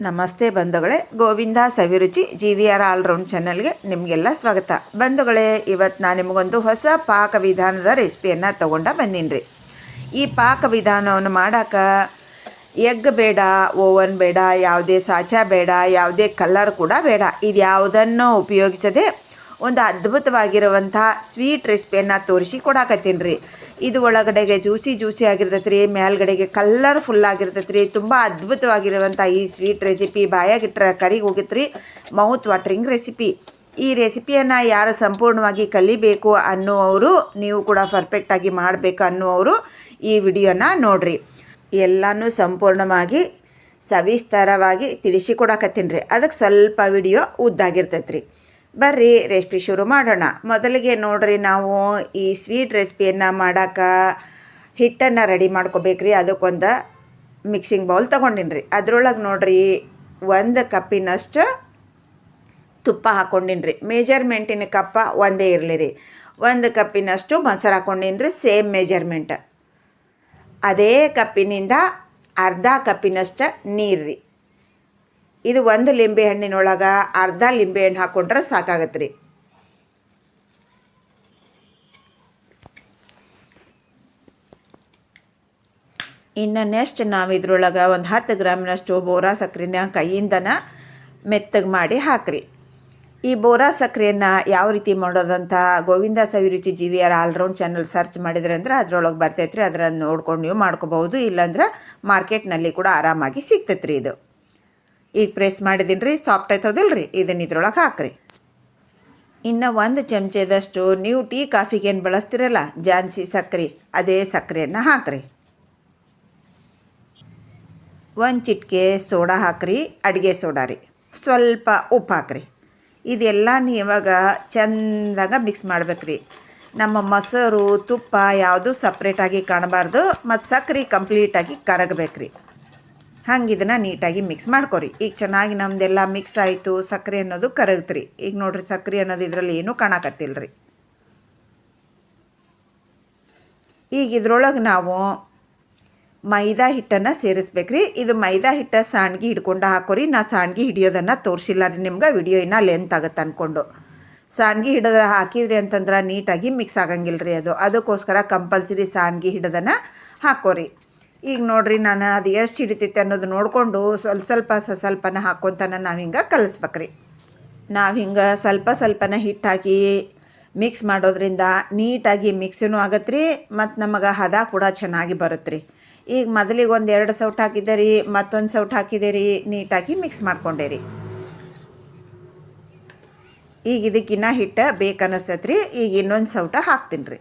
ನಮಸ್ತೆ ಬಂಧುಗಳೇ, Govinda Saviruchi G V R all round ಚಾನಲ್ಗೆ ನಿಮಗೆಲ್ಲ ಸ್ವಾಗತ. ಬಂಧುಗಳೇ ಇವತ್ತು ನಾನು ನಿಮಗೊಂದು ಹೊಸ ಪಾಕ ವಿಧಾನದ ರೆಸಿಪಿಯನ್ನು ತೊಗೊಂಡ ಬಂದೀನಿ ರೀ ಈ ಪಾಕ ವಿಧಾನವನ್ನು ಮಾಡೋಕೆ ಎಗ್ ಬೇಡ, ಓವನ್ ಬೇಡ, ಯಾವುದೇ ಸಾಚ ಬೇಡ, ಯಾವುದೇ ಕಲರ್ ಕೂಡ ಬೇಡ. ಇದು ಯಾವುದನ್ನು ಉಪಯೋಗಿಸದೆ ಒಂದು ಅದ್ಭುತವಾಗಿರುವಂಥ ಸ್ವೀಟ್ ರೆಸಿಪಿಯನ್ನು ತೋರಿಸಿ ಕೊಡಾಕತ್ತೀನಿ ರೀ ಇದು ಒಳಗಡೆಗೆ ಜ್ಯೂಸಿ ಜ್ಯೂಸಿ ಆಗಿರ್ತೈತೆ ರೀ, ಮೇಲ್ಗಡೆಗೆ ಕಲರ್ಫುಲ್ ಆಗಿರ್ತೈತೆ ರೀ, ತುಂಬ ಅದ್ಭುತವಾಗಿರುವಂಥ ಈ ಸ್ವೀಟ್ ರೆಸಿಪಿ ಬಾಯಾಗಿಟ್ಟರೆ ಕರಿಗೆ ಹೋಗಿತ್ತು ರೀ ಮೌತ್ ವಾಟ್ರಿಂಗ್ ರೆಸಿಪಿ ಈ ರೆಸಿಪಿಯನ್ನು ಯಾರು ಸಂಪೂರ್ಣವಾಗಿ ಕಲಿಬೇಕು ಅನ್ನುವರು ನೀವು ಕೂಡ ಪರ್ಫೆಕ್ಟಾಗಿ ಮಾಡಬೇಕು ಅನ್ನುವರು ಈ ವಿಡಿಯೋನ ನೋಡ್ರಿ. ಎಲ್ಲನೂ ಸಂಪೂರ್ಣವಾಗಿ ಸವಿಸ್ತಾರವಾಗಿ ತಿಳಿಸಿಕೊಡಕತ್ತೀನಿ ರೀ ಅದಕ್ಕೆ ಸ್ವಲ್ಪ ವಿಡಿಯೋ ಉದ್ದಾಗಿರ್ತೈತೆ ರೀ. ಬರ್ರಿ ರೆಸಿಪಿ ಶುರು ಮಾಡೋಣ. ಮೊದಲಿಗೆ ನೋಡ್ರಿ, ನಾವು ಈ ಸ್ವೀಟ್ ರೆಸಿಪಿಯನ್ನು ಮಾಡೋಕೆ ಹಿಟ್ಟನ್ನು ರೆಡಿ ಮಾಡ್ಕೋಬೇಕ್ರಿ. ಅದಕ್ಕೊಂದು ಮಿಕ್ಸಿಂಗ್ ಬೌಲ್ ತೊಗೊಂಡಿನಿ ರೀ ಅದ್ರೊಳಗೆ ನೋಡ್ರಿ, ಒಂದು ಕಪ್ಪಿನಷ್ಟು ತುಪ್ಪ ಹಾಕ್ಕೊಂಡಿನಿ ರೀ ಮೇಜರ್ಮೆಂಟಿನ ಕಪ್ಪ ಒಂದೇ ಇರಲಿ ರೀ ಒಂದು ಕಪ್ಪಿನಷ್ಟು ಮೊಸರು ಹಾಕ್ಕೊಂಡಿನಿ ರೀ ಸೇಮ್ ಮೆಜರ್ಮೆಂಟ್ ಅದೇ ಕಪ್ಪಿನಿಂದ ಅರ್ಧ ಕಪ್ಪಿನಷ್ಟು ನೀರು ರೀ ಇದು ಒಂದು ಲಿಂಬೆ ಹಣ್ಣಿನೊಳಗೆ ಅರ್ಧ ಲಿಂಬೆ ಹಣ್ಣು ಹಾಕ್ಕೊಂಡ್ರೆ ಸಾಕಾಗತ್ತೆ ರೀ ಇನ್ನು ನೆಕ್ಸ್ಟ್ ನಾವು ಇದ್ರೊಳಗೆ ಒಂದು ಹತ್ತು ಗ್ರಾಮಿನಷ್ಟು ಬೋರಾ ಸಕ್ಕರೆನ ಕೈಯಿಂದನ ಮೆತ್ತಗೆ ಮಾಡಿ ಹಾಕ್ರಿ. ಈ ಬೋರಾ ಸಕ್ಕರೆಯನ್ನು ಯಾವ ರೀತಿ ಮಾಡೋದಂತ Govinda Saviruchi R all round channel search ಮಾಡಿದ್ರೆ ಅಂದ್ರೆ ಅದ್ರೊಳಗೆ ಬರ್ತೈತೆ ರೀ ನೋಡ್ಕೊಂಡು ನೀವು ಮಾಡ್ಕೋಬಹುದು. ಇಲ್ಲಾಂದ್ರೆ ಮಾರ್ಕೆಟ್ನಲ್ಲಿ ಕೂಡ ಆರಾಮಾಗಿ ಸಿಗ್ತೈತೆ ರೀ ಇದು. ಈಗ ಪ್ರೆಸ್ ಮಾಡಿದ್ದೀನಿ ರೀ ಸಾಫ್ಟ್ ಆಯ್ತದಿಲ್ಲ ರೀ ಇದನ್ನ ಇದ್ರೊಳಗೆ ಹಾಕ್ರಿ. ಇನ್ನು ಒಂದು ಚಮಚದಷ್ಟು ನೀವು ಟೀ ಕಾಫಿಗೆ ಏನು ಬಳಸ್ತಿರಲ್ಲ, ಜಾನ್ಸಿ ಸಕ್ಕರೆ ಅದೇ ಸಕ್ಕರೆಯನ್ನು ಹಾಕ್ರಿ. ಒಂದು ಚಿಟಿಕೆ ಸೋಡಾ ಹಾಕ್ರಿ, ಅಡುಗೆ ಸೋಡಾ ರೀ. ಸ್ವಲ್ಪ ಉಪ್ಪು ಹಾಕ್ರಿ. ಇದೆಲ್ಲ ಇವಾಗ ಚಂದಾಗ ಮಿಕ್ಸ್ ಮಾಡ್ಬೇಕ್ರಿ. ನಮ್ಮ ಮೊಸರು, ತುಪ್ಪ ಯಾವುದು ಸಪ್ರೇಟಾಗಿ ಕಾಣಬಾರ್ದು, ಮತ್ತು ಸಕ್ಕರೆ ಕಂಪ್ಲೀಟಾಗಿ ಕರಗಬೇಕ್ರಿ. ಹಂಗೆ ಇದನ್ನು ನೀಟಾಗಿ ಮಿಕ್ಸ್ ಮಾಡ್ಕೊರಿ. ಈಗ ಚೆನ್ನಾಗಿ ನಮ್ದೆಲ್ಲ ಮಿಕ್ಸ್ ಆಯಿತು ಸಕ್ಕರೆ ಅನ್ನೋದು ಕರಗತ್ರಿ. ಈಗ ನೋಡ್ರಿ ಸಕ್ಕರೆ ಅನ್ನೋದು ಇದರಲ್ಲಿ ಏನೂ ಕಾಣಕತ್ತಿಲ್ಲ ರೀ ಈಗ ಇದ್ರೊಳಗೆ ನಾವು ಮೈದಾ ಹಿಟ್ಟನ್ನು ಸೇರಿಸ್ಬೇಕ್ರಿ. ಇದು ಮೈದಾ ಹಿಟ್ಟ ಸಾಣ್ಗಿ ಹಿಡ್ಕೊಂಡು ಹಾಕೋರಿ. ನಾ ಸಾಣ್ಗಿ ಹಿಡಿಯೋದನ್ನು ತೋರಿಸಿಲ್ಲ ರೀ ನಿಮ್ಗೆ. ವಿಡಿಯೋ ಇನ್ನೂ ಲೆಂತ್ ಆಗುತ್ತೆ ಅಂದ್ಕೊಂಡು ಸಾಣ್ಗಿ ಹಿಡಿದ್ರೆ ಹಾಕಿದ್ರಿ ಅಂತಂದ್ರೆ ನೀಟಾಗಿ ಮಿಕ್ಸ್ ಆಗಂಗಿಲ್ಲ ರೀ ಅದು. ಅದಕ್ಕೋಸ್ಕರ ಕಂಪಲ್ಸರಿ ಸಾಣ್ಗಿ ಹಿಡೋದನ್ನು ಹಾಕೋರಿ. ಈಗ ನೋಡ್ರಿ ನಾನು ಅದು ಎಷ್ಟು ಹಿಡಿತೈತೆ ಅನ್ನೋದು ನೋಡಿಕೊಂಡು ಸ್ವಲ್ಪ ಸ್ವಲ್ಪ ಸ ಸ್ವಲ್ಪನ ಹಾಕ್ಕೊತಾನ ನಾವು ಹಿಂಗೆ ಕಲಿಸ್ಬೇಕ್ರಿ. ನಾವು ಹಿಂಗೆ ಸ್ವಲ್ಪ ಸ್ವಲ್ಪನ ಹಿಟ್ಟು ಹಾಕಿ ಮಿಕ್ಸ್ ಮಾಡೋದ್ರಿಂದ ನೀಟಾಗಿ ಮಿಕ್ಸಿನೂ ಆಗತ್ತೆ ರೀ ಮತ್ತು ನಮಗೆ ಹದ ಕೂಡ ಚೆನ್ನಾಗಿ ಬರುತ್ತೆ ರೀ ಈಗ ಮೊದಲಿಗೆ ಒಂದು ಎರಡು ಸೌಟ್ ಹಾಕಿದ್ದೆ ರೀ ಮತ್ತೊಂದು ಸೌಟ್ ಹಾಕಿದೆ ರೀ ನೀಟಾಗಿ ಮಿಕ್ಸ್ ಮಾಡ್ಕೊಂಡೆ ರೀ ಈಗ ಇದಕ್ಕಿನ್ನ ಹಿಟ್ಟು ಬೇಕನ್ನಿಸ್ತೈತೆ ರೀ ಈಗ ಇನ್ನೊಂದು ಸೌಟ ಹಾಕ್ತೀನಿ ರೀ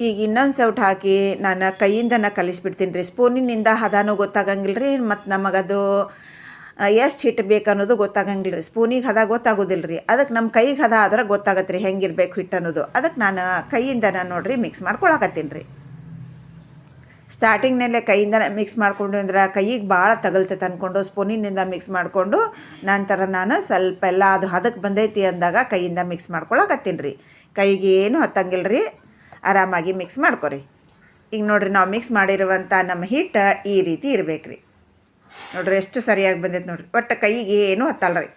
ಈಗ ಇನ್ನೊಂದು ಸೌಟ್ ಹಾಕಿ ನಾನು ಕೈಯಿಂದನ ಕಲಿಸ್ಬಿಡ್ತೀನಿ ರೀ. ಸ್ಪೂನಿನಿಂದ ಹದನೂ ಗೊತ್ತಾಗಂಗಿಲ್ಲ ರೀ, ಮತ್ತು ನಮಗದು ಎಷ್ಟು ಹಿಟ್ಟು ಬೇಕು ಅನ್ನೋದು ಗೊತ್ತಾಗಂಗಿಲ್ಲ ರೀ. ಸ್ಪೂನಿಗೆ ಹದ ಗೊತ್ತಾಗೋದಿಲ್ಲ ರೀ. ಅದಕ್ಕೆ ನಮ್ಮ ಕೈಗೆ ಹದ ಆದ್ರೆ ಗೊತ್ತಾಗತ್ತೆ ರೀ ಹೆಂಗಿರ್ಬೇಕು ಹಿಟ್ಟು ಅನ್ನೋದು. ಅದಕ್ಕೆ ನಾನು ಕೈಯಿಂದನ ನೋಡ್ರಿ ಮಿಕ್ಸ್ ಮಾಡ್ಕೊಳಕತ್ತೀನಿ ರೀ. ಸ್ಟಾರ್ಟಿಂಗ್ನಲ್ಲೇ ಕೈಯಿಂದ ಮಿಕ್ಸ್ ಮಾಡಿಕೊಂಡು ಅಂದ್ರೆ ಕೈಗೆ ಭಾಳ ತಗಲ್ತೈತೆ ಅಂದ್ಕೊಂಡು ಸ್ಪೂನಿನಿಂದ ಮಿಕ್ಸ್ ಮಾಡಿಕೊಂಡು ನಂತರ ನಾನು ಸ್ವಲ್ಪ ಎಲ್ಲ ಅದು ಹದಕ್ಕೆ ಬಂದೈತಿ ಅಂದಾಗ ಕೈಯಿಂದ ಮಿಕ್ಸ್ ಮಾಡ್ಕೊಳಕತ್ತೀನಿ ರೀ. ಕೈಗೆ ಏನು ಹತ್ತಂಗಿಲ್ಲ ರೀ. ಆರಾಮಾಗಿ ಮಿಕ್ಸ್ ಮಾಡ್ಕೊರಿ. ಈಗ ನೋಡ್ರಿ ನಾವು ಮಿಕ್ಸ್ ಮಾಡಿರುವಂಥ ನಮ್ಮ ಹಿಟ್ಟು ಈ ರೀತಿ ಇರಬೇಕು ರೀ ನೋಡ್ರಿ ಎಷ್ಟು ಸರಿಯಾಗಿ ಬಂದೈತೆ ನೋಡ್ರಿ. ಒಟ್ಟು ಕೈಗೆ ಏನು ಹತ್ತಲ್ಲ ರೀ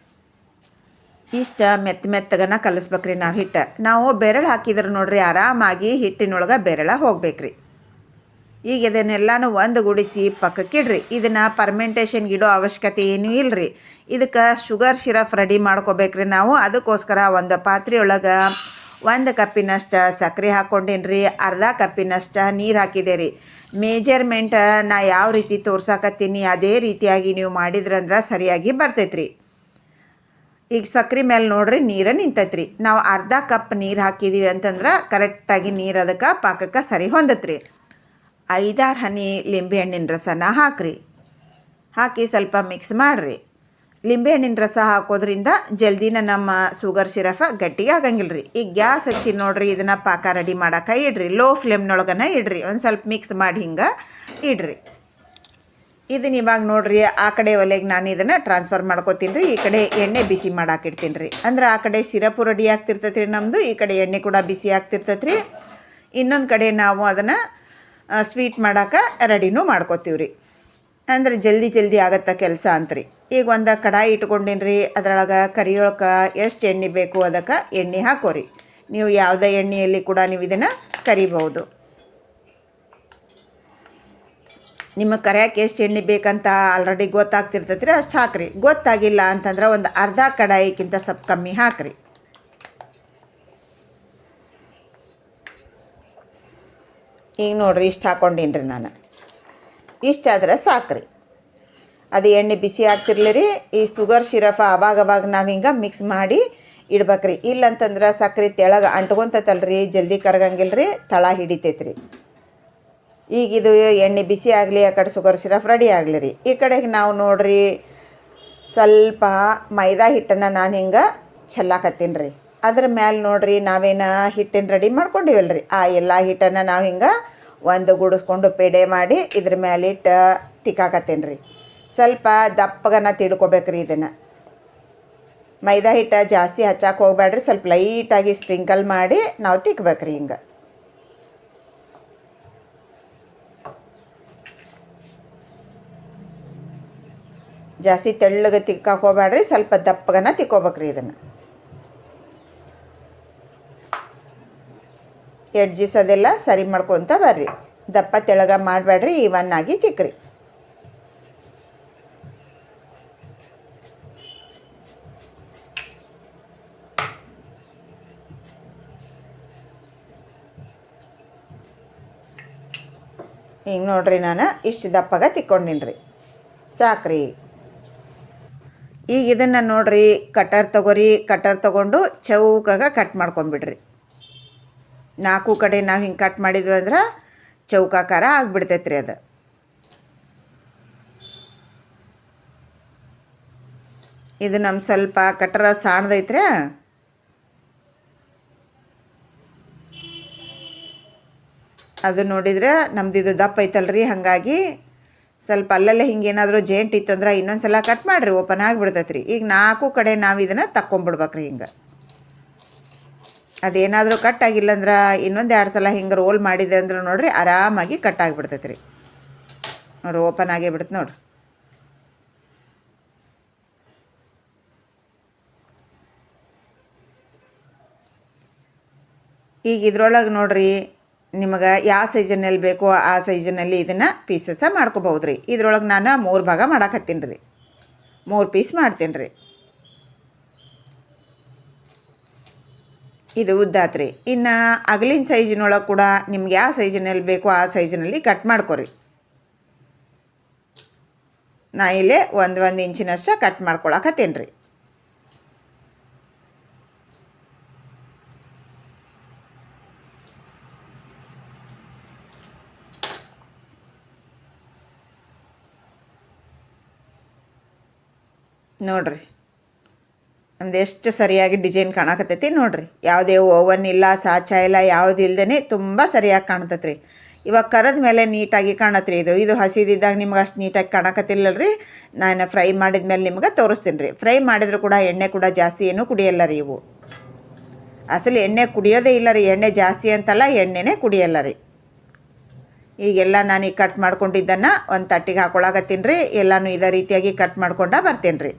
ಇಷ್ಟ ಮೆತ್ತ ಮೆತ್ತಗನ ಕಲಿಸ್ಬೇಕ್ರಿ ನಾವು ಹಿಟ್ಟು. ನಾವು ಬೆರಳು ಹಾಕಿದ್ರೆ ನೋಡ್ರಿ ಆರಾಮಾಗಿ ಹಿಟ್ಟಿನೊಳಗೆ ಬೆರಳ ಹೋಗ್ಬೇಕ್ರಿ. ಈಗ ಇದನ್ನೆಲ್ಲನೂ ಒಂದು ಗುಡಿಸಿ ಪಕ್ಕಕ್ಕಿಡ್ರಿ ಇದನ್ನು ಪರ್ಮೆಂಟೇಷನ್ಗೆ ಇಡೋ ಅವಶ್ಯಕತೆ ಏನೂ ಇಲ್ಲರಿ ಇದಕ್ಕೆ ಶುಗರ್ ಶಿರಫ್ ರೆಡಿ ಮಾಡ್ಕೋಬೇಕ್ರಿ ನಾವು. ಅದಕ್ಕೋಸ್ಕರ ಒಂದು ಪಾತ್ರೆಯೊಳಗೆ ಒಂದು ಕಪ್ಪಿನಷ್ಟು ಸಕ್ಕರೆ ಹಾಕ್ಕೊಂಡೇನಿ ರೀ ಅರ್ಧ ಕಪ್ಪಿನಷ್ಟು ನೀರು ಹಾಕಿದೆ ರೀ ಮೇಜರ್ಮೆಂಟ್ ನಾ ಯಾವ ರೀತಿ ತೋರ್ಸಾಕತ್ತೀನಿ, ಅದೇ ರೀತಿಯಾಗಿ ನೀವು ಮಾಡಿದ್ರಂದ್ರೆ ಸರಿಯಾಗಿ ಬರ್ತೈತ್ರಿ. ಈಗ ಸಕ್ಕರೆ ಮೇಲೆ ನೋಡ್ರಿ ನೀರು ನಿಂತೈತ್ರಿ. ನಾವು ಅರ್ಧ ಕಪ್ ನೀರು ಹಾಕಿದ್ದೀವಿ ಅಂತಂದ್ರೆ ಕರೆಕ್ಟಾಗಿ ನೀರು ಅದಕ್ಕೆ ಪಾಕಕ್ಕೆ ಸರಿ ಹೊಂದತ್ರಿ. ಐದಾರು ಹನಿ ಲಿಂಬೆಹಣ್ಣಿನ ರಸನ ಹಾಕ್ರಿ. ಹಾಕಿ ಸ್ವಲ್ಪ ಮಿಕ್ಸ್ ಮಾಡಿರಿ. ಲಿಂಬೆಹಣ್ಣಿನ ರಸ ಹಾಕೋದ್ರಿಂದ ಜಲ್ದಿನ ನಮ್ಮ ಶುಗರ್ ಸಿರಫ ಗಟ್ಟಿಗೆ ಆಗಂಗಿಲ್ಲ ರೀ. ಈಗ ಗ್ಯಾಸ್ ಹಚ್ಚಿ ನೋಡ್ರಿ, ಇದನ್ನು ಪಾಕ ರೆಡಿ ಮಾಡೋಕೆ ಇಡ್ರಿ. ಲೋ ಫ್ಲೇಮ್ನೊಳಗನ ಇಡ್ರಿ. ಒಂದು ಸ್ವಲ್ಪ ಮಿಕ್ಸ್ ಮಾಡಿ ಹಿಂಗೆ ಇಡ್ರಿ. ಇದನ್ನ ಇವಾಗ ನೋಡ್ರಿ, ಆ ಕಡೆ ಒಲೆಗೆ ನಾನು ಇದನ್ನು ಟ್ರಾನ್ಸ್ಫರ್ ಮಾಡ್ಕೋತೀನಿ ರೀ. ಈ ಕಡೆ ಎಣ್ಣೆ ಬಿಸಿ ಮಾಡಾಕಿಡ್ತೀನಿ ರೀ. ಅಂದ್ರೆ ಆ ಕಡೆ ಸಿರಪು ರೆಡಿ ಆಗ್ತಿರ್ತೈತೆ ರೀ ನಮ್ಮದು ಈ ಕಡೆ ಎಣ್ಣೆ ಕೂಡ ಬಿಸಿ ಆಗ್ತಿರ್ತೈತೆ ರೀ ಇನ್ನೊಂದು ಕಡೆ ನಾವು ಅದನ್ನು ಸ್ವೀಟ್ ಮಾಡೋಕೆ ರೆಡಿನೂ ಮಾಡ್ಕೋತೀವಿ ರೀ ಅಂದ್ರೆ ಜಲ್ದಿ ಜಲ್ದಿ ಆಗತ್ತ ಕೆಲಸ ಅಂತ್ರಿ. ಈಗ ಒಂದು ಕಡಾಯಿ ಇಟ್ಕೊಂಡೀನಿ ರೀ, ಅದ್ರೊಳಗೆ ಕರಿಯೋಳಕ್ಕೆ ಎಷ್ಟು ಎಣ್ಣೆ ಬೇಕು ಅದಕ್ಕೆ ಎಣ್ಣೆ ಹಾಕೋರಿ. ನೀವು ಯಾವುದೇ ಎಣ್ಣೆಯಲ್ಲಿ ಕೂಡ ನೀವು ಇದನ್ನು ಕರಿಬಹುದು. ನಿಮ್ಮ ಕರಿಯಕ್ಕೆ ಎಷ್ಟು ಎಣ್ಣೆ ಬೇಕಂತ ಆಲ್ರೆಡಿ ಗೊತ್ತಾಗ್ತಿರ್ತೈತ್ರಿ, ಅಷ್ಟು ಹಾಕ್ರಿ. ಗೊತ್ತಾಗಿಲ್ಲ ಅಂತಂದ್ರೆ ಒಂದು ಅರ್ಧ ಕಡಾಯಿಗಿಂತ ಸ್ವಲ್ಪ ಕಮ್ಮಿ ಹಾಕ್ರಿ. ಈಗ ನೋಡ್ರಿ ಇಷ್ಟು ಹಾಕ್ಕೊಂಡೀನಿ ರೀ ನಾನು. ಇಷ್ಟಾದ್ರೆ ಸಾಕ್ರಿ. ಅದು ಎಣ್ಣೆ ಬಿಸಿ ಆಗ್ತಿರ್ಲಿ ರೀ, ಈ ಶುಗರ್ ಶಿರಫ ಅವಾಗ ಅವಾಗ ನಾವು ಹಿಂಗೆ ಮಿಕ್ಸ್ ಮಾಡಿ ಇಡ್ಬೇಕ್ರಿ. ಇಲ್ಲಂತಂದ್ರೆ ಸಕ್ಕರೆ ತೆಳಗೆ ಅಂಟ್ಕೊಂತೈತಲ್ರಿ, ಜಲ್ದಿ ಕರಗಂಗಿಲ್ಲ ರೀ, ತಳ ಹಿಡಿತೈತೆ ಈಗ ಇದು ಎಣ್ಣೆ ಬಿಸಿ ಆಗಲಿ, ಆ ಕಡೆ ಶುಗರ್ ಶಿರಫ್ ರೆಡಿ ಆಗಲಿ ರೀ. ಈ ಕಡೆಗೆ ನಾವು ನೋಡ್ರಿ, ಸ್ವಲ್ಪ ಮೈದಾ ಹಿಟ್ಟನ್ನು ನಾನು ಹಿಂಗೆ ಚೆಲ್ಲಾಕತ್ತೀನಿ ರೀ. ಅದ್ರ ಮೇಲೆ ನೋಡ್ರಿ, ನಾವೇನು ಹಿಟ್ಟನ್ನು ರೆಡಿ ಮಾಡ್ಕೊಂಡಿವಲ್ಲ ರೀ ಆ ಎಲ್ಲ ಹಿಟ್ಟನ್ನು ನಾವು ಹಿಂಗೆ ಒಂದು ಗುಡಿಸ್ಕೊಂಡು ಪೇಡೆ ಮಾಡಿ ಇದ್ರ ಮೇಲೆ ಇಟ್ಟು ತಿಕ್ಕಾಕತ್ತೀನಿ ರೀ. ಸ್ವಲ್ಪ ದಪ್ಪಗನ ತಿಡ್ಕೊಬೇಕ್ರಿ ಇದನ್ನು. ಮೈದಾ ಹಿಟ್ಟು ಜಾಸ್ತಿ ಹಚ್ಚಕ್ಕೆ ಹೋಗ್ಬೇಡ್ರಿ ಸ್ವಲ್ಪ ಲೈಟಾಗಿ ಸ್ಪ್ರಿಂಕಲ್ ಮಾಡಿ ನಾವು ತಿಕ್ಬೇಕ್ರಿ ಹಿಂಗೆ. ಜಾಸ್ತಿ ತೆಳ್ಳಗೆ ತಿಕ್ಕಾಕ್ ಹೋಗ್ಬೇಡ್ರಿ ಸ್ವಲ್ಪ ದಪ್ಪಗನ ತಿಕ್ಕೋಬೇಕ್ರಿ ಇದನ್ನು. ಎಡ್ಜಿಸ್ ಅದೆಲ್ಲ ಸರಿ ಮಾಡ್ಕೊತ ಬರ್ರಿ. ದಪ್ಪ ತೆಳಗ ಮಾಡಬೇಡ್ರಿ ಇವನ್ ಆಗಿ ತಿಕ್ಕ್ರಿ ಹಿಂಗೆ ನೋಡ್ರಿ ನಾನು, ಇಷ್ಟು ದಪ್ಪಗ ತಿಕ್ಕೊಂಡಿನಿ ರೀ ಸಾಕ್ರಿ. ಈಗ ಇದನ್ನು ನೋಡ್ರಿ, ಕಟರ್ ತಗೋರಿ, ಕಟರ್ ತಗೊಂಡು ಚೌಕಾಗ ಕಟ್ ಮಾಡ್ಕೊಂಬಿಡ್ರಿ ನಾಲ್ಕು ಕಡೆ ನಾವು ಹಿಂಗೆ ಕಟ್ ಮಾಡಿದ್ವಿ ಅಂದ್ರೆ ಚೌಕಾಕಾರ ಆಗಿಬಿಡ್ತೈತ್ರಿ ಅದು. ಇದು ನಮ್ಮ ಸ್ವಲ್ಪ ಕಟರ ಸಾಣದೈತ್ರಿ ಅದು ನೋಡಿದ್ರೆ ನಮ್ದು ಇದು ದಪ್ಪ ಐತಲ್ರಿ, ಹಾಗಾಗಿ ಸ್ವಲ್ಪ ಅಲ್ಲಲ್ಲೇ ಹಿಂಗೇನಾದರೂ ಜೇಂಟ್ ಇತ್ತು ಅಂದ್ರೆ ಇನ್ನೊಂದು ಸಲ ಕಟ್ ಮಾಡಿರಿ ಓಪನ್ ಆಗಿಬಿಡ್ತೈತೆ ರೀ ಈಗ ನಾಲ್ಕು ಕಡೆ ನಾವು ಇದನ್ನು ತಕ್ಕೊಂಬಿಡ್ಬೇಕ್ರಿ ಹಿಂಗೆ. ಅದೇನಾದರೂ ಕಟ್ ಆಗಿಲ್ಲ ಅಂದ್ರೆ ಇನ್ನೊಂದು ಎರಡು ಸಲ ಹಿಂಗೆ ರೋಲ್ ಮಾಡಿದೆ ಅಂದ್ರೆ ನೋಡಿರಿ ಆರಾಮಾಗಿ ಕಟ್ ಆಗಿಬಿಡ್ತೈತೆ ರೀ ನೋಡ್ರಿ ಓಪನ್ ಆಗೇ ಬಿಡುತ್ತೆ ನೋಡ್ರಿ. ಈಗ ಇದ್ರೊಳಗೆ ನೋಡ್ರಿ ನಿಮಗೆ ಯಾವ ಸೈಜನಲ್ಲಿ ಬೇಕೋ, ಆ ಸೈಜಿನಲ್ಲಿ ಇದನ್ನು ಪೀಸಸ ಮಾಡ್ಕೋಬೋದು ರೀ ಇದ್ರೊಳಗೆ ನಾನು ಮೂರು ಭಾಗ ಮಾಡಾಕತ್ತೀನಿ ರೀ ಮೂರು ಪೀಸ್ ಮಾಡ್ತೀನಿ ರೀ ಇದು ಉದ್ದಾತ್ರಿ. ಇನ್ನು ಅಗಲಿನ ಸೈಜಿನೊಳಗೆ ಕೂಡ ನಿಮ್ಗೆ ಯಾವ ಸೈಜಿನಲ್ಲಿ ಬೇಕೋ, ಆ ಸೈಜಿನಲ್ಲಿ ಕಟ್ ಮಾಡ್ಕೊರಿ. ನಾ ಇಲ್ಲೇ ಒಂದು ಒಂದು ಇಂಚಿನಷ್ಟು ಕಟ್ ಮಾಡ್ಕೊಳಕತ್ತೀನಿ ರೀ ನೋಡ್ರಿ. ನಮ್ದು ಸರಿಯಾಗಿ ಡಿಸೈನ್ ಕಾಣಕತ್ತೈತಿ ನೋಡ್ರಿ. ಯಾವುದೇ ಓವನ್ ಇಲ್ಲ, ಸಾಚ ಇಲ್ಲ, ಯಾವುದು ಇಲ್ದೇ ತುಂಬ ಸರಿಯಾಗಿ ಕಾಣ್ತೈತೆ ರೀ ಇವಾಗ ಕರದ ಮೇಲೆ ನೀಟಾಗಿ ಕಾಣತ್ರಿ ಇದು. ಇದು ಹಸಿದಿದ್ದಾಗ ನಿಮ್ಗೆ ಅಷ್ಟು ನೀಟಾಗಿ ಕಾಣಕತ್ತಿಲ್ಲ ರೀ ನಾನು ಫ್ರೈ ಮಾಡಿದ ಮೇಲೆ ನಿಮ್ಗೆ ತೋರಿಸ್ತೀನಿ ರೀ ಫ್ರೈ ಮಾಡಿದ್ರು ಕೂಡ ಎಣ್ಣೆ ಕೂಡ ಜಾಸ್ತಿ ಏನು ಕುಡಿಯಲ್ಲ ರೀ ಇವು. ಅಸಲು ಎಣ್ಣೆ ಕುಡಿಯೋದೇ ಇಲ್ಲ ರೀ. ಎಣ್ಣೆ ಜಾಸ್ತಿ ಅಂತಲ್ಲ ಎಣ್ಣೆನೇ ಕುಡಿಯಲ್ಲ ರೀ. ಈಗೆಲ್ಲ ನಾನು ಕಟ್ ಮಾಡ್ಕೊಂಡಿದ್ದನ್ನು ಒಂದು ತಟ್ಟಿಗೆ ಹಾಕೊಳಕತ್ತೀನಿ ರೀ. ಎಲ್ಲನೂ ಇದೇ ರೀತಿಯಾಗಿ ಕಟ್ ಮಾಡ್ಕೊಂಡ ಬರ್ತೀನಿ ರೀ.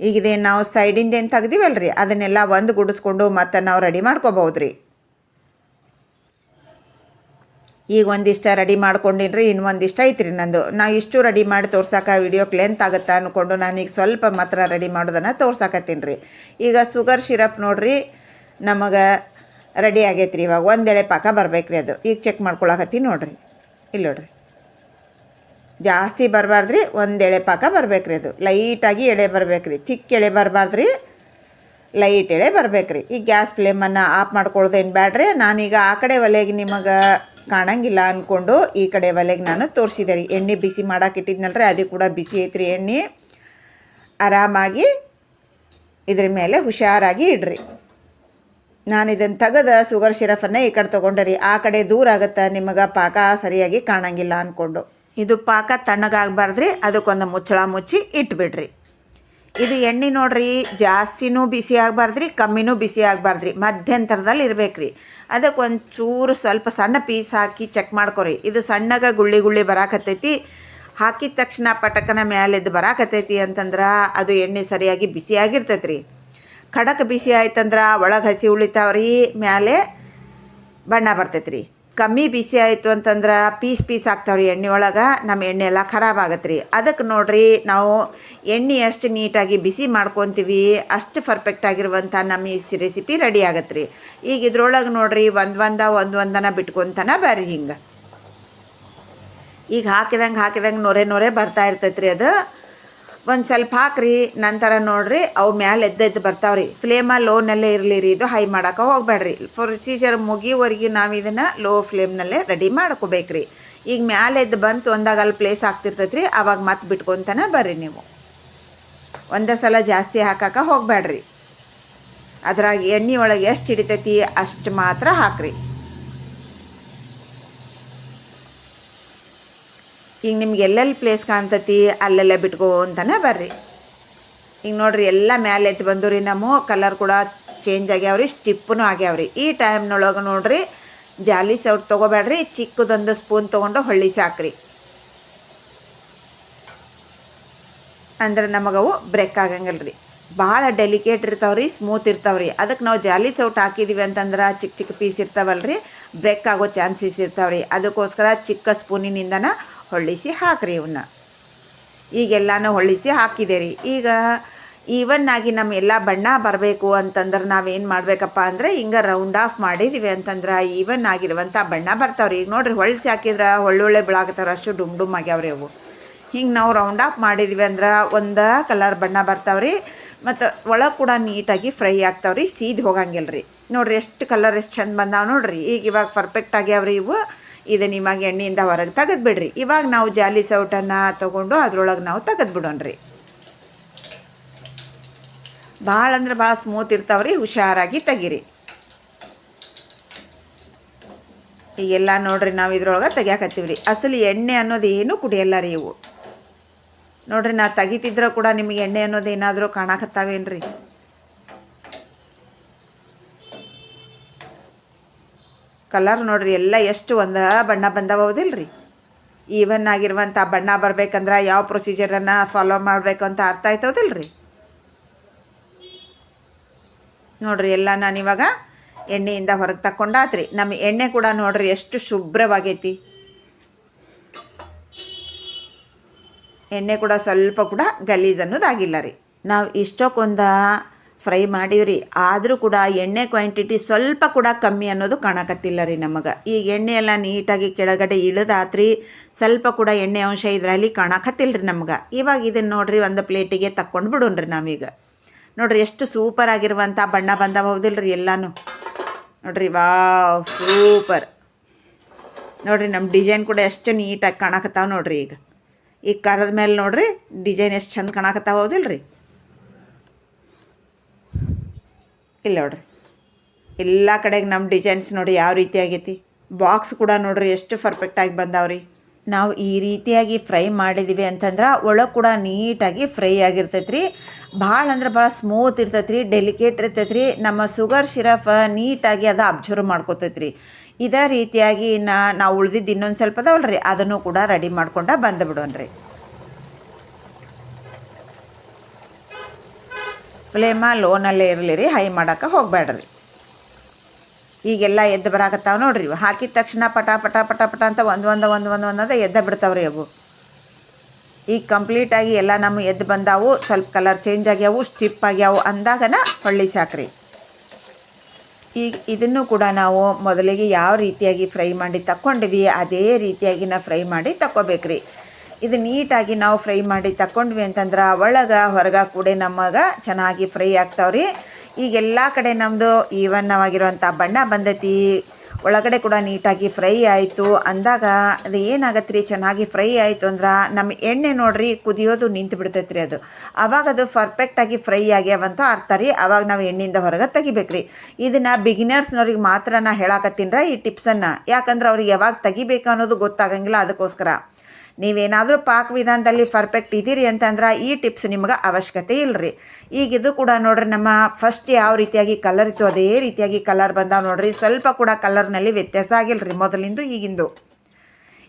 ಈಗ ಇದೇನು ನಾವು ಸೈಡಿಂದ ಏನು ತೆಗ್ದಿವಲ್ಲ ರೀ ಅದನ್ನೆಲ್ಲ ಒಂದು ಗುಡಿಸ್ಕೊಂಡು ಮತ್ತೆ ನಾವು ರೆಡಿ ಮಾಡ್ಕೋಬೋದು ರೀ ಈಗ ಒಂದಿಷ್ಟ ರೆಡಿ ಮಾಡ್ಕೊಂಡಿನ್ರಿ ರೀ ಇನ್ನು ಒಂದಿಷ್ಟ ಐತ್ರಿ ನಂದು. ನಾವು ಇಷ್ಟು ರೆಡಿ ಮಾಡಿ ತೋರ್ಸಕ್ಕೆ ವಿಡಿಯೋಕ್ಕೆ ಲೆಂತ್ ಆಗುತ್ತಾ ಅಂದ್ಕೊಂಡು ಈಗ ಸ್ವಲ್ಪ ಮಾತ್ರ ರೆಡಿ ಮಾಡೋದನ್ನು ತೋರ್ಸಕತ್ತೀನಿ ರೀ ಈಗ ಶುಗರ್ ಶಿರಪ್ ನೋಡ್ರಿ, ನಮಗೆ ರೆಡಿ ಆಗೈತೆ ರೀ ಇವಾಗ ಒಂದೆಳೆ ಪಾಕ ಬರ್ಬೇಕು ರೀ ಅದು. ಈಗ ಚೆಕ್ ಮಾಡ್ಕೊಳಕತ್ತೀನಿ ನೋಡ್ರಿ. ಇಲ್ಲಿ ನೋಡ್ರಿ ಜಾಸ್ತಿ ಬರಬಾರ್ದ್ರಿ, ಒಂದು ಎಳೆ ಪಾಕ ಬರ್ಬೇಕು ರೀ ಅದು. ಲೈಟಾಗಿ ಎಳೆ ಬರ್ಬೇಕು ರೀ ತಿಕ್ಕ ಎಳೆ ಬರಬಾರ್ದ್ರಿ, ಲೈಟ್ ಎಳೆ ಬರ್ಬೇಕು ರೀ ಈ ಗ್ಯಾಸ್ ಫ್ಲೇಮನ್ನು ಆಫ್ ಮಾಡ್ಕೊಳ್ಳೋದೇನು ಬ್ಯಾಡ್ರಿ, ನಾನೀಗ ಆ ಕಡೆ ಒಲೆಗೆ ನಿಮಗೆ ಕಾಣಂಗಿಲ್ಲ ಅಂದ್ಕೊಂಡು ಈ ಕಡೆ ಒಲೆಗೆ ನಾನು ತೋರಿಸಿದೆ ರೀ. ಎಣ್ಣೆ ಬಿಸಿ ಇಟ್ಟಿದ್ನಲ್ರಿ, ಅದು ಕೂಡ ಬಿಸಿ ಐತ್ರಿ ಎಣ್ಣೆ. ಆರಾಮಾಗಿ ಇದ್ರ ಮೇಲೆ ಹುಷಾರಾಗಿ ಇಡ್ರಿ. ನಾನು ಇದನ್ನು ತೆಗೆದ ಶುಗರ್ ಸಿರಫನ್ನು ಈ ಕಡೆ ತೊಗೊಂಡೆ ರೀ. ಆ ಕಡೆ ದೂರ ಆಗುತ್ತೆ, ನಿಮಗೆ ಪಾಕ ಸರಿಯಾಗಿ ಕಾಣಂಗಿಲ್ಲ ಅಂದ್ಕೊಂಡು ಇದು ಪಾಕ ತಣ್ಣಗಾಗಬಾರ್ದ್ರಿ, ಅದಕ್ಕೊಂದು ಮುಚ್ಚಳ ಮುಚ್ಚಿ ಇಟ್ಬಿಡ್ರಿ. ಇದು ಎಣ್ಣೆ ನೋಡ್ರಿ, ಜಾಸ್ತಿನೂ ಬಿಸಿ ಆಗಬಾರ್ದ್ರಿ, ಕಮ್ಮಿನೂ ಬಿಸಿ ಆಗಬಾರ್ದ್ರಿ, ಮಧ್ಯಂತರದಲ್ಲಿ ಇರ್ಬೇಕು ರೀ ಅದಕ್ಕೆ ಒಂಚೂರು ಸ್ವಲ್ಪ ಸಣ್ಣ ಪೀಸ್ ಹಾಕಿ ಚೆಕ್ ಮಾಡ್ಕೊರಿ. ಇದು ಸಣ್ಣಗೆ ಗುಳ್ಳಿ ಗುಳ್ಳಿ ಬರಾಕತ್ತೈತಿ, ಹಾಕಿದ ತಕ್ಷಣ ಪಟಕನ ಮ್ಯಾಲೆದ್ದು ಬರಾಕತ್ತೈತಿ ಅಂತಂದ್ರೆ ಅದು ಎಣ್ಣೆ ಸರಿಯಾಗಿ ಬಿಸಿಯಾಗಿರ್ತೈತೆ ರೀ ಖಡಕ್ ಬಿಸಿ ಆಯ್ತಂದ್ರೆ ಒಳಗೆ ಹಸಿ ಉಳಿತಾವ್ರಿ, ಮ್ಯಾಲೆ ಬಣ್ಣ ಬರ್ತೈತೆ ಕಮ್ಮಿ ಬಿಸಿ ಆಯಿತು ಅಂತಂದ್ರೆ ಪೀಸ್ ಪೀಸ್ ಆಗ್ತಾವ್ರಿ ಎಣ್ಣೆ ಒಳಗೆ ನಮ್ಮ ಎಣ್ಣೆ ಎಲ್ಲ ಖರಾಬ್ ಆಗತ್ತೆ ರೀ ಅದಕ್ಕೆ ನೋಡ್ರಿ ನಾವು ಎಣ್ಣೆ ಅಷ್ಟು ನೀಟಾಗಿ ಬಿಸಿ ಮಾಡ್ಕೊತೀವಿ, ಅಷ್ಟು ಪರ್ಫೆಕ್ಟ್ ಆಗಿರುವಂಥ ನಮ್ಮ ಈ ರೆಸಿಪಿ ರೆಡಿ ಆಗತ್ತೆ ರೀ ಈಗ ಇದ್ರೊಳಗೆ ನೋಡ್ರಿ ಒಂದು ಒಂದ, ಒಂದು ಒಂದನ ಬಿಟ್ಕೊತನ ಬರ್ರಿ ಹಿಂಗೆ. ಈಗ ಹಾಕಿದಂಗೆ ಹಾಕಿದಂಗೆ ನೊರೆ ನೊರೆ ಬರ್ತಾ ಇರ್ತೈತೆ ಅದು. ಒಂದು ಸ್ವಲ್ಪ ಹಾಕ್ರಿ, ನಂತರ ನೋಡ್ರಿ, ಅವು ಮ್ಯಾಲೆ ಎದ್ದೆದ್ದು ಬರ್ತಾವ್ರಿ. ಫ್ಲೇಮ ಲೋನಲ್ಲೇ ಇರಲಿ ರೀ ಇದು ಹೈ ಮಾಡೋಕೆ ಹೋಗ್ಬೇಡ್ರಿ ಪ್ರೊಸೀಜರ್ ಮುಗಿಯುವರೆಗೆ ನಾವು ಇದನ್ನು ಲೋ ಫ್ಲೇಮ್ನಲ್ಲೇ ರೆಡಿ ಮಾಡ್ಕೋಬೇಕ್ರಿ. ಈಗ ಮ್ಯಾಲೆ ಎದ್ದು ಬಂತು ಒಂದಾಗ ಅಲ್ಲಿ ಪ್ಲೇಸ್ ಆಗ್ತಿರ್ತೈತ್ರಿ, ಅವಾಗ ಮತ್ತೆ ಬಿಟ್ಕೊತಾನೆ ಬರ್ರಿ ನೀವು. ಒಂದೇ ಸಲ ಜಾಸ್ತಿ ಹಾಕಕ್ಕೆ ಹೋಗಬೇಡ್ರಿ ಅದ್ರಾಗ ಎಣ್ಣೆ ಒಳಗೆ ಎಷ್ಟು ಹಿಡಿತೈತಿ, ಅಷ್ಟು ಮಾತ್ರ ಹಾಕ್ರಿ. ಈಗ ನಿಮ್ಗೆ ಎಲ್ಲೆಲ್ಲಿ ಪ್ಲೇಸ್ ಕಾಣ್ತತಿ, ಅಲ್ಲೆಲ್ಲ ಬಿಟ್ಕೊಂತಾನೆ ಬರ್ರಿ. ಈಗ ನೋಡ್ರಿ, ಎಲ್ಲ ಮ್ಯಾಲೆ ಎದ್ದು ಬಂದು ರೀ ನಮ್ಮ ಕಲರ್ ಕೂಡ ಚೇಂಜ್ ಆಗ್ಯಾವ್ರಿ ಸ್ಟಿಪ್ಪನು ಆಗ್ಯಾವ್ರಿ. ಈ ಟೈಮ್ನೊಳಗೆ ನೋಡ್ರಿ, ಜಾಲಿ ಸೌಟ್ ತೊಗೋಬೇಡ್ರಿ, ಚಿಕ್ಕದೊಂದು ಸ್ಪೂನ್ ತೊಗೊಂಡು ಹೊಳ್ಳಿ ಸಾಕ್ರಿ. ಅಂದ್ರೆ ನಮಗವು ಬ್ರೇಕ್ ಆಗಂಗಿಲ್ಲ ರೀ ಭಾಳ ಡೆಲಿಕೇಟ್ ಇರ್ತಾವ್ರಿ ಸ್ಮೂತ್ ಇರ್ತಾವ್ರಿ. ಅದಕ್ಕೆ ನಾವು ಜಾಲಿ ಸೌಟ್ ಹಾಕಿದ್ದೀವಿ ಅಂತಂದ್ರೆ ಚಿಕ್ಕ ಚಿಕ್ಕ ಪೀಸ್ ಇರ್ತಾವಲ್ರಿ ಬ್ರೇಕ್ ಆಗೋ ಚಾನ್ಸಸ್ ಇರ್ತಾವ್ರಿ. ಅದಕ್ಕೋಸ್ಕರ ಚಿಕ್ಕ ಸ್ಪೂನಿನಿಂದನ ಹೊಳ್ಳಿಸಿ ಹಾಕ್ರಿ ಇವನ್ನ ಈಗೆಲ್ಲನೂ ಹೊಳ್ಳಿಸಿ ಹಾಕಿದೆ ರೀ ಈಗ ಈವನ್ ಆಗಿ ನಮ್ಮ ಎಲ್ಲ ಬಣ್ಣ ಬರಬೇಕು ಅಂತಂದ್ರೆ ನಾವೇನು ಮಾಡಬೇಕಪ್ಪ ಅಂದರೆ ಹಿಂಗೆ ರೌಂಡ್ ಆಫ್ ಮಾಡಿದ್ದೀವಿ ಅಂತಂದ್ರೆ ಈವನ್ ಆಗಿರುವಂಥ ಬಣ್ಣ ಬರ್ತಾವ್ರಿ. ಈಗ ನೋಡ್ರಿ ಹೊಳ್ಸಿ ಹಾಕಿದ್ರೆ ಒಳ್ಳೊಳ್ಳೆ ಬಿಳಾಗತ್ತಾರ ಅಷ್ಟು ಡುಮ್ ಡುಮ್ ಆಗ್ಯಾವ್ರಿ ಅವು. ಹಿಂಗೆ ನಾವು ರೌಂಡ್ ಆಫ್ ಮಾಡಿದ್ವಿ ಅಂದ್ರೆ ಒಂದು ಕಲರ್ ಬಣ್ಣ ಬರ್ತಾವ್ರಿ. ಮತ್ತು ಒಳಗೆ ಕೂಡ ನೀಟಾಗಿ ಫ್ರೈ ಆಗ್ತಾವ್ರಿ, ಸೀದ್ ಹೋಗಂಗಿಲ್ಲ ರೀ ನೋಡ್ರಿ ಎಷ್ಟು ಕಲರ್ ಎಷ್ಟು ಚಂದ ಬಂದಾವ ನೋಡ್ರಿ. ಈಗ ಇವಾಗ ಪರ್ಫೆಕ್ಟ್ ಆಗ್ಯಾವ್ರಿ ಇವು. ಇದು ನಿಮಗೆ ಎಣ್ಣೆಯಿಂದ ಹೊರಗೆ ತೆಗೆದು ಬಿಡ್ರಿ ಇವಾಗ ನಾವು ಜಾಲಿ ಸೌಟನ್ನು ತೊಗೊಂಡು ಅದ್ರೊಳಗೆ ನಾವು ತೆಗೆದು ಬಿಡೋಣ್ರಿ ಭಾಳ ಅಂದ್ರೆ ಭಾಳ ಸ್ಮೂತ್ ಇರ್ತಾವ್ರಿ, ಹುಷಾರಾಗಿ ತೆಗೀರಿ. ಈಗೆಲ್ಲ ನೋಡ್ರಿ ನಾವು ಇದ್ರೊಳಗೆ ತೆಗಿಯಾಕತ್ತೀವಿ ರೀ ಅಸಲು ಎಣ್ಣೆ ಅನ್ನೋದು ಏನು ಕುಡಿಯಲ್ಲ ರೀ ಇವು. ನೋಡ್ರಿ ನಾ ತೆಗಿತಿದ್ರೆ ಕೂಡ ನಿಮಗೆ ಎಣ್ಣೆ ಅನ್ನೋದು ಏನಾದರೂ ಕಾಣಕತ್ತಾವೇನು ರೀ ಕಲರ್ ನೋಡ್ರಿ, ಎಲ್ಲ ಎಷ್ಟು ಒಂದು ಬಣ್ಣ ಬಂದವದಿಲ್ರಿ? ಈವನ್ ಆಗಿರುವಂಥ ಬಣ್ಣ ಬರ್ಬೇಕಂದ್ರೆ ಯಾವ ಪ್ರೊಸೀಜರನ್ನು ಫಾಲೋ ಮಾಡಬೇಕು ಅಂತ ಅರ್ಥ ಆಯ್ತದಿಲ್ರಿ? ನೋಡ್ರಿ, ಎಲ್ಲ ನಾನು ಇವಾಗ ಎಣ್ಣೆಯಿಂದ ಹೊರಗೆ ತಕ್ಕೊಂಡಾತ್ರಿ. ನಮ್ಮ ಎಣ್ಣೆ ಕೂಡ ನೋಡ್ರಿ, ಎಷ್ಟು ಶುಭ್ರವಾಗೈತಿ. ಎಣ್ಣೆ ಕೂಡ ಸ್ವಲ್ಪ ಕೂಡ ಗಲೀಜ್ ಅನ್ನೋದಾಗಿಲ್ಲ ರೀ. ನಾವು ಇಷ್ಟಕ್ಕೊಂದು ಫ್ರೈ ಮಾಡೀವ್ರಿ. ಆದರೂ ಕೂಡ ಎಣ್ಣೆ ಕ್ವಾಂಟಿಟಿ ಸ್ವಲ್ಪ ಕೂಡ ಕಮ್ಮಿ ಅನ್ನೋದು ಕಾಣಕತ್ತಿಲ್ಲ ರೀ ನಮಗೆ. ಈಗ ಎಣ್ಣೆ ಎಲ್ಲ ನೀಟಾಗಿ ಕೆಳಗಡೆ ಇಳಿದಾತ್ರಿ ಸ್ವಲ್ಪ ಕೂಡ ಎಣ್ಣೆ ಅಂಶ ಇದರಲ್ಲಿ ಕಾಣಕತ್ತಿಲ್ಲ ರೀ ನಮ್ಗೆ. ಇವಾಗ ಇದನ್ನು ನೋಡಿರಿ ಒಂದು ಪ್ಲೇಟಿಗೆ ತಕ್ಕೊಂಡು ಬಿಡೋಣ್ರಿ ನಾವೀಗ. ನೋಡ್ರಿ ಎಷ್ಟು ಸೂಪರ್ ಆಗಿರುವಂಥ ಬಣ್ಣ ಬಂದಬಹುದಿಲ್ಲ ರೀ ಎಲ್ಲನೂ. ನೋಡ್ರಿ ವಾವ್ ಸೂಪರ್ ನೋಡ್ರಿ ನಮ್ಮ ಡಿಸೈನ್ ಕೂಡ ಎಷ್ಟು ನೀಟಾಗಿ ಕಾಣಕತ್ತಾವ ನೋಡ್ರಿ ಈಗ. ಈಗ ಕರದ ಮೇಲೆ ನೋಡ್ರಿ ಡಿಸೈನ್ ಎಷ್ಟು ಚಂದ ಕಾಣಕತ್ತಾವ ಹೌದಿಲ್ಲ ರೀ ಇಲ್ಲ ನೋಡ್ರಿ. ಎಲ್ಲ ಕಡೆಗೆ ನಮ್ಮ ಡಿಸೈನ್ಸ್ ನೋಡಿ ಯಾವ ರೀತಿ ಆಗೈತಿ. ಬಾಕ್ಸ್ ಕೂಡ ನೋಡ್ರಿ ಎಷ್ಟು ಪರ್ಫೆಕ್ಟಾಗಿ ಬಂದಾವ್ರಿ. ನಾವು ಈ ರೀತಿಯಾಗಿ ಫ್ರೈ ಮಾಡಿದ್ದೀವಿ ಅಂತಂದ್ರೆ ಒಳಗೆ ಕೂಡ ನೀಟಾಗಿ ಫ್ರೈ ಆಗಿರ್ತೈತೆ ರೀ ಭಾಳ ಅಂದ್ರೆ ಭಾಳ ಸ್ಮೂತ್ ಇರ್ತೈತೆ ರೀ ಡೆಲಿಕೇಟ್ ಇರ್ತೈತೆ ರೀ ನಮ್ಮ ಶುಗರ್ ಸಿರಪ್ ನೀಟಾಗಿ ಅದು ಅಬ್ಸರ್ವ್ ಮಾಡ್ಕೋತೈತೆ ರೀ ಇದೇ ರೀತಿಯಾಗಿ ನಾ, ನಾವು ಉಳ್ದಿದ್ದು ಇನ್ನೊಂದು ಸ್ವಲ್ಪ ಅದಾವಲ್ಲ ರೀ ಅದನ್ನು ಕೂಡ ರೆಡಿ ಮಾಡ್ಕೊಂಡ ಬಂದು ಬಿಡೋಣ್ರಿ. ಫ್ಲೇಮ ಲೋನಲ್ಲೇ ಇರಲಿ ರೀ, ಹೈ ಮಾಡೋಕೆ ಹೋಗಬೇಡ್ರಿ ಈಗೆಲ್ಲ ಎದ್ದು ಬರಾಕತ್ತಾವೆ ನೋಡ್ರಿ ಹಾಕಿದ ತಕ್ಷಣ ಪಟ ಪಟ ಪಟ ಪಟ ಅಂತ ಒಂದು ಒಂದು ಒಂದು ಒಂದು ಒಂದೊಂದು ಎದ್ದ ಬಿಡ್ತಾವ್ರಿ ಅವು. ಈಗ ಕಂಪ್ಲೀಟಾಗಿ ಎಲ್ಲ ನಮ್ಮ ಎದ್ದು ಬಂದಾವು, ಸ್ವಲ್ಪ ಕಲರ್ ಚೇಂಜ್ ಆಗ್ಯಾವು, ಸ್ಟಿಪ್ ಆಗ್ಯಾವು ಅಂದಾಗನ ಹೊಳ್ಳಿ ಸಾಕ್ರಿ. ಈಗ ಇದನ್ನು ಕೂಡ ನಾವು ಮೊದಲಿಗೆ ಯಾವ ರೀತಿಯಾಗಿ ಫ್ರೈ ಮಾಡಿ ತಕ್ಕೊಂಡಿವಿ ಅದೇ ರೀತಿಯಾಗಿ ನಾವು ಫ್ರೈ ಮಾಡಿ ತಕ್ಕೋಬೇಕ್ರಿ. ಇದು ನೀಟಾಗಿ ನಾವು ಫ್ರೈ ಮಾಡಿ ತಕ್ಕೊಂಡ್ವಿ ಅಂತಂದ್ರೆ ಒಳಗೆ, ಹೊರಗೆ ಕೂಡ ನಮಗೆ ಚೆನ್ನಾಗಿ ಫ್ರೈ ಆಗ್ತಾವ್ರಿ. ಈಗ ಎಲ್ಲ ಕಡೆ ನಮ್ಮದು ಈವನ್ನವಾಗಿರುವಂಥ ಬಣ್ಣ ಬಂದೈತಿ. ಒಳಗಡೆ ಕೂಡ ನೀಟಾಗಿ ಫ್ರೈ ಆಯಿತು. ಅಂದಾಗ ಅದು ಏನಾಗತ್ತೆ ರೀ ಚೆನ್ನಾಗಿ ಫ್ರೈ ಆಯಿತು ಅಂದ್ರೆ ನಮ್ಮ ಎಣ್ಣೆ ನೋಡ್ರಿ ಕುದಿಯೋದು ನಿಂತು ಬಿಡ್ತೈತೆ ರೀ ಅದು ಆವಾಗ ಅದು ಪರ್ಫೆಕ್ಟಾಗಿ ಫ್ರೈ ಆಗ್ಯಾವಂತ ಅರ್ಥ ರೀ. ಅವಾಗ ನಾವು ಎಣ್ಣೆಯಿಂದ ಹೊರಗೆ ತೆಗಿಬೇಕು ರೀ ಇದನ್ನು ಬಿಗಿನರ್ಸ್ನವ್ರಿಗೆ ಮಾತ್ರ ನಾ ಹೇಳಾಕತ್ತೀನಿ ಈ ಟಿಪ್ಸನ್ನು. ಯಾಕಂದ್ರೆ ಅವ್ರಿಗೆ ಯಾವಾಗ ತೆಗಿಬೇಕು ಅನ್ನೋದು ಗೊತ್ತಾಗಂಗಿಲ್ಲ ಅದಕ್ಕೋಸ್ಕರ. ನೀವೇನಾದರೂ ಪಾಕ ವಿಧಾನದಲ್ಲಿ ಪರ್ಫೆಕ್ಟ್ ಇದ್ದೀರಿ ಅಂತಂದ್ರೆ ಈ ಟಿಪ್ಸ್ ನಿಮ್ಗೆ ಅವಶ್ಯಕತೆ ಇಲ್ಲರಿ ಈಗ ಇದು ಕೂಡ ನೋಡ್ರಿ ನಮ್ಮ ಫಸ್ಟ್ ಯಾವ ರೀತಿಯಾಗಿ ಕಲರ್ ಇತ್ತು, ಅದೇ ರೀತಿಯಾಗಿ ಕಲರ್ ಬಂದಾವೆ ನೋಡ್ರಿ. ಸ್ವಲ್ಪ ಕೂಡ ಕಲರ್ನಲ್ಲಿ ವ್ಯತ್ಯಾಸ ಆಗಿಲ್ಲರಿ ಮೊದಲಿಂದು, ಈಗಿಂದು.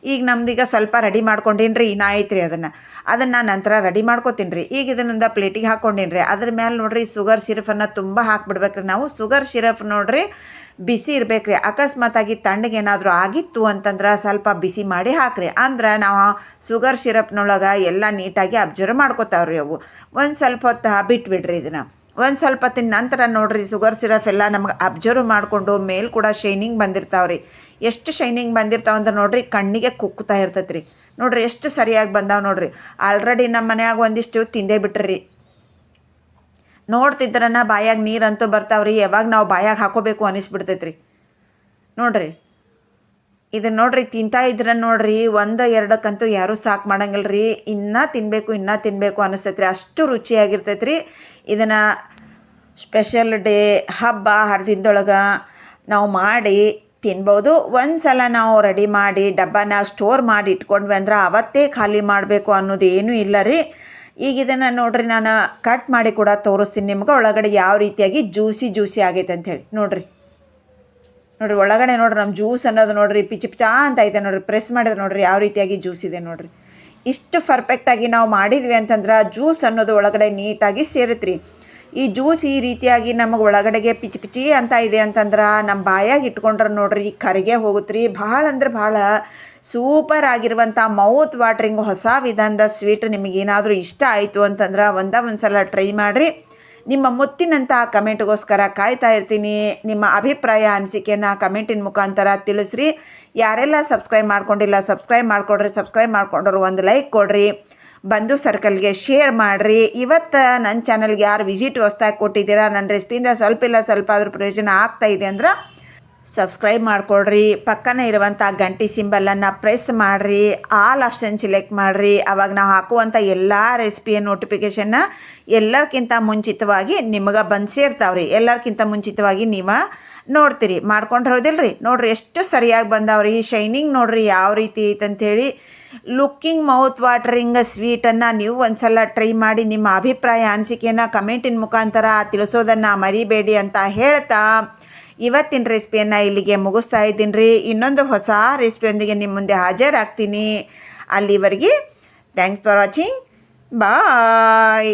ಈಗ ನಮ್ದೀಗ ಸ್ವಲ್ಪ ರೆಡಿ ಮಾಡ್ಕೊಂಡಿನ್ರಿ ರೀ ಇನ್ನ ಐತ್ರಿ ಅದನ್ನು. ಅದನ್ನು ನಂತರ ರೆಡಿ ಮಾಡ್ಕೊತೀನಿ ರೀ ಈಗ ಇದನ್ನ ಪ್ಲೇಟಿಗೆ ಹಾಕ್ಕೊಂಡೀನಿ ರೀ ಅದ್ರ ಮೇಲೆ ನೋಡ್ರಿ ಶುಗರ್ ಸಿರಫನ್ನು ತುಂಬ ಹಾಕ್ಬಿಡ್ಬೇಕ್ರಿ ನಾವು. ಶುಗರ್ ಸಿರಪ್ ನೋಡ್ರಿ ಬಿಸಿ ಇರಬೇಕ್ರಿ. ಅಕಸ್ಮಾತಾಗಿ ತಣ್ಣಗೆ ಏನಾದರೂ ಆಗಿತ್ತು ಅಂತಂದ್ರೆ ಸ್ವಲ್ಪ ಬಿಸಿ ಮಾಡಿ ಹಾಕ್ರಿ. ಅಂದ್ರೆ ನಾವು ಶುಗರ್ ಸಿರಪ್ನೊಳಗೆ ಎಲ್ಲ ನೀಟಾಗಿ ಅಬ್ಸರ್ವ್ ಮಾಡ್ಕೋತಾವ್ರಿ ಅವು. ಒಂದು ಸ್ವಲ್ಪ ಹೊತ್ತು ಬಿಟ್ಬಿಡ್ರಿ ಇದನ್ನು. ಒಂದು ಸ್ವಲ್ಪ ತಿನ್ನ ನಂತರ ನೋಡ್ರಿ ಶುಗರ್ ಸಿರಪ್ ಎಲ್ಲ ನಮ್ಗೆ ಅಬ್ಸರ್ವ್ ಮಾಡಿಕೊಂಡು ಮೇಲ್ ಕೂಡ ಶೈನಿಂಗ್ ಬಂದಿರ್ತಾವ್ರಿ. ಎಷ್ಟು ಶೈನಿಂಗ್ ಬಂದಿರ್ತಾವೆ ಅಂದ್ರೆ ನೋಡ್ರಿ, ಕಣ್ಣಿಗೆ ಕುಕ್ತಾ ಇರ್ತೈತೆ ರೀ ನೋಡ್ರಿ, ಎಷ್ಟು ಸರಿಯಾಗಿ ಬಂದಾವೆ ನೋಡ್ರಿ. ಆಲ್ರೆಡಿ ನಮ್ಮ ಮನ್ಯಾಗ ಒಂದಿಷ್ಟು ತಿಂದೇ ಬಿಟ್ರಿ. ನೋಡ್ತಿದ್ರನ್ನ ಬಾಯಾಗ ನೀರಂತೂ ಬರ್ತಾವ್ರಿ, ಯಾವಾಗ ನಾವು ಬಾಯಾಗ ಹಾಕೋಬೇಕು ಅನಿಸ್ಬಿಡ್ತೈತೆ ರೀ ನೋಡ್ರಿ ಇದು ನೋಡ್ರಿ, ತಿಂತಾ ಇದ್ರ ನೋಡ್ರಿ, ಒಂದು ಎರಡಕ್ಕಂತೂ ಯಾರೂ ಸಾಕು ಮಾಡಂಗಿಲ್ಲ ರೀ ಇನ್ನೂ ತಿನ್ನಬೇಕು ಇನ್ನೂ ತಿನ್ನಬೇಕು ಅನಿಸ್ತೈತೆ ರೀ ಅಷ್ಟು ರುಚಿಯಾಗಿರ್ತೈತೆ ರೀ ಇದನ್ನು ಸ್ಪೆಷಲ್ ಡೇ ಹಬ್ಬ, ಹರಿದಿನದೊಳಗೆ ನಾವು ಮಾಡಿ ತಿನ್ಬೋದು. ಒಂದು ಸಲ ನಾವು ರೆಡಿ ಮಾಡಿ ಡಬ್ಬನಾಗ ಸ್ಟೋರ್ ಮಾಡಿ ಇಟ್ಕೊಂಡ್ವಿ ಅಂದ್ರೆ ಅವತ್ತೇ ಖಾಲಿ ಮಾಡಬೇಕು ಅನ್ನೋದೇನೂ ಇಲ್ಲ ರೀ. ಈಗ ಇದನ್ನು ನೋಡ್ರಿ, ನಾನು ಕಟ್ ಮಾಡಿ ಕೂಡ ತೋರಿಸ್ತೀನಿ ನಿಮ್ಗೆ. ಒಳಗಡೆ ಯಾವ ರೀತಿಯಾಗಿ ಜ್ಯೂಸಿ ಜ್ಯೂಸಿ ಆಗೈತೆ ಅಂಥೇಳಿ ನೋಡ್ರಿ. ನೋಡ್ರಿ, ಒಳಗಡೆ ನೋಡ್ರಿ ನಮ್ಮ ಜ್ಯೂಸ್ ಅನ್ನೋದು ನೋಡ್ರಿ ಪಿಚ್ ಪಿಚಾ ಅಂತ ಐತೆ ನೋಡ್ರಿ. ಪ್ರೆಸ್ ಮಾಡಿದ್ರೆ ನೋಡ್ರಿ ಯಾವ ರೀತಿಯಾಗಿ ಜ್ಯೂಸ್ ಇದೆ ನೋಡ್ರಿ. ಇಷ್ಟು ಪರ್ಫೆಕ್ಟಾಗಿ ನಾವು ಮಾಡಿದ್ವಿ ಅಂತಂದ್ರೆ ಜ್ಯೂಸ್ ಅನ್ನೋದು ಒಳಗಡೆ ನೀಟಾಗಿ ಸೇರುತ್ತೆ ಈ ಜ್ಯೂಸ್ ಈ ರೀತಿಯಾಗಿ ನಮಗೆ ಒಳಗಡೆಗೆ ಪಿಚಿ ಪಿಚಿ ಅಂತ ಇದೆ ಅಂತಂದ್ರೆ ನಮ್ಮ ಬಾಯಾಗ ಇಟ್ಕೊಂಡ್ರೆ ನೋಡ್ರಿ ಕರಿಗೆ ಹೋಗುತ್ತೆ ಭಾಳ ಅಂದ್ರೆ ಭಾಳ ಸೂಪರ್ ಆಗಿರುವಂಥ ಮೌತ್ ವಾಟ್ರಿಂಗ್ ಹೊಸ ವಿಧಾನದ ಸ್ವೀಟ್ ನಿಮಗೇನಾದರೂ ಇಷ್ಟ ಆಯಿತು ಅಂತಂದ್ರೆ ಒಂದ ಒಂದು ಸಲ ಟ್ರೈ ಮಾಡಿರಿ. ನಿಮ್ಮ ಮುತ್ತಿನಂಥ ಕಮೆಂಟ್ಗೋಸ್ಕರ ಕಾಯ್ತಾ ಇರ್ತೀನಿ. ನಿಮ್ಮ ಅಭಿಪ್ರಾಯ ಅನಿಸಿಕೆಯನ್ನು ಕಮೆಂಟಿನ ಮುಖಾಂತರ ತಿಳಿಸ್ರಿ. ಯಾರೆಲ್ಲ ಸಬ್ಸ್ಕ್ರೈಬ್ ಮಾಡ್ಕೊಂಡಿಲ್ಲ, ಸಬ್ಸ್ಕ್ರೈಬ್ ಮಾಡ್ಕೊಡ್ರಿ, ಸಬ್ಸ್ಕ್ರೈಬ್ ಮಾಡಿಕೊಂಡ್ರು ಒಂದು ಲೈಕ್ ಕೊಡ್ರಿ. ಬಂಧು ಸರ್ಕಲ್ಗೆ ಶೇರ್ ಮಾಡಿರಿ. ಇವತ್ತು ನನ್ನ ಚಾನಲ್ಗೆ ಯಾರು ವಿಸಿಟ್ ಹೊಸ್ದಾಗಿ ಕೊಟ್ಟಿದ್ದೀರಾ ನನ್ನ ರೆಸಿಪಿಯಿಂದ ಸ್ವಲ್ಪ ಇಲ್ಲ, ಸ್ವಲ್ಪ ಆದರೂ ಪ್ರಯೋಜನ ಆಗ್ತಾ ಇದೆ ಅಂದ್ರೆ ಸಬ್ಸ್ಕ್ರೈಬ್ ಮಾಡಿಕೊಡ್ರಿ ಪಕ್ಕನೇ ಇರುವಂಥ ಗಂಟಿ ಸಿಂಬಲನ್ನು ಪ್ರೆಸ್ ಮಾಡಿರಿ. ಆಲ್ ಆಪ್ಷನ್ ಸಿಲೆಕ್ಟ್ ಮಾಡಿರಿ. ಅವಾಗ ನಾವು ಹಾಕುವಂಥ ಎಲ್ಲ ರೆಸಿಪಿಯ ನೋಟಿಫಿಕೇಷನ್ನ ಎಲ್ಲರ್ಕಿಂತ ಮುಂಚಿತವಾಗಿ ನಿಮಗೆ ಬಂದು ಸೇರ್ತಾವ್ರಿ. ಎಲ್ಲರ್ಕಿಂತ ಮುಂಚಿತವಾಗಿ ನೀವು ನೋಡ್ತೀರಿ ಮಾಡ್ಕೊಂಡು ಹೋದಿಲ್ಲ ರೀ ನೋಡ್ರಿ, ಎಷ್ಟು ಸರಿಯಾಗಿ ಬಂದಾವ್ರಿ. ಶೈನಿಂಗ್ ನೋಡ್ರಿ ಯಾವ ರೀತಿ ಐತೆ ಅಂಥೇಳಿ ಲುಕ್ಕಿಂಗ್ ಮೌತ್ ವಾಟರಿಂಗ್ ಸ್ವೀಟನ್ನು ನೀವು ಒಂದು ಸಲ ಟ್ರೈ ಮಾಡಿ, ನಿಮ್ಮ ಅಭಿಪ್ರಾಯ, ಅನಿಸಿಕೆಯನ್ನು ಕಮೆಂಟಿನ ಮುಖಾಂತರ ತಿಳಿಸೋದನ್ನು ಮರಿಬೇಡಿ ಅಂತ ಹೇಳ್ತಾ ಇವತ್ತಿನ ರೆಸಿಪಿಯನ್ನು ಇಲ್ಲಿಗೆ ಮುಗಿಸ್ತಾ ಇದ್ದೀನಿ ರೀ. ಇನ್ನೊಂದು ಹೊಸ ರೆಸಿಪಿಯೊಂದಿಗೆ ನಿಮ್ಮ ಮುಂದೆ ಹಾಜರಾಗ್ತೀನಿ. ಅಲ್ಲಿವರೆಗೆ ಥ್ಯಾಂಕ್ಸ್ ಫಾರ್ ವಾಚಿಂಗ್ ಬಾಯ್